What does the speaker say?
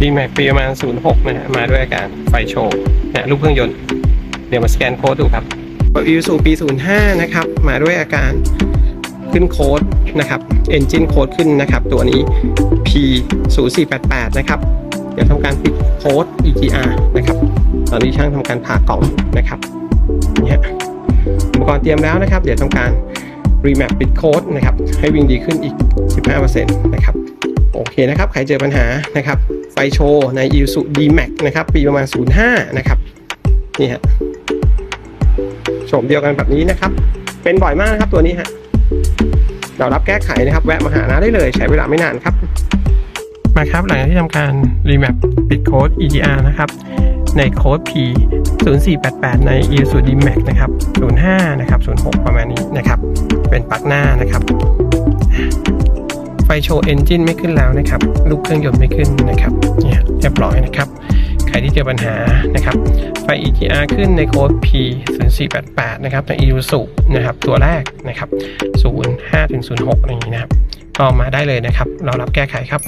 ดีแม็กปีประมาณ 06 นะฮะ มาด้วยอาการไฟโชว์นะลูกเครื่องยนต์ เดี๋ยวมาสแกนโค้ดดูครับอีซูปี 05 นะครับ มาด้วยอาการขึ้นโค้ดนะครับ Engine โค้ดขึ้นนะครับ ตัวนี้ P 0 4 8 8 นะครับ เดี๋ยวทำการปิดโค้ด EGR นะครับ ตอนนี้ช่างทำการผ่ากล่องนะครับนี่ฮะอุปกรณ์เตรียมแล้วนะครับ เดี๋ยวทำการ remap ปิดโค้ดนะครับ ให้วิ่งดีขึ้นอีก 15%นะครับ โอเคนะครับ ใครเจอปัญหานะครับ ไฟโชว์ใน i s u D-Max นะครับ ปีประมาณ 05 นะครับ นี่ฮะโฉมเดียวกันแบบนี้นะครับ เป็นบ่อยมากนะครับตัวนี้ฮะเรารับแก้ไขนะครับ แวะมาหาน้าได้เลยใช้เวลาไม่นานครับ มาครับหลังจากที่ทำการ remap ปิดโค้ด EGR นะครับ ในโค้ด P 0488 ใน i s u D-Max นะครับ 05 นะครับ 06 ประมาณนี้นะครับ เป็นปลั๊กหน้านะครับ ไฟโชว์เอนจินไม่ขึ้นแล้วนะครับ ลูกเครื่องยนต์ไม่ขึ้นนะครับ เนี่ยเรียบร้อยนะครับ ใครที่เจอปัญหานะครับ ไฟ EGR ขึ้นในโค้ด P 0 4 8 8นะครับใน e u s u นะครับ ตัวแรกนะครับ05ถึง06อะไรอย่างนี้นะครับก็มาได้เลยนะครับ เรารับแก้ไขครับ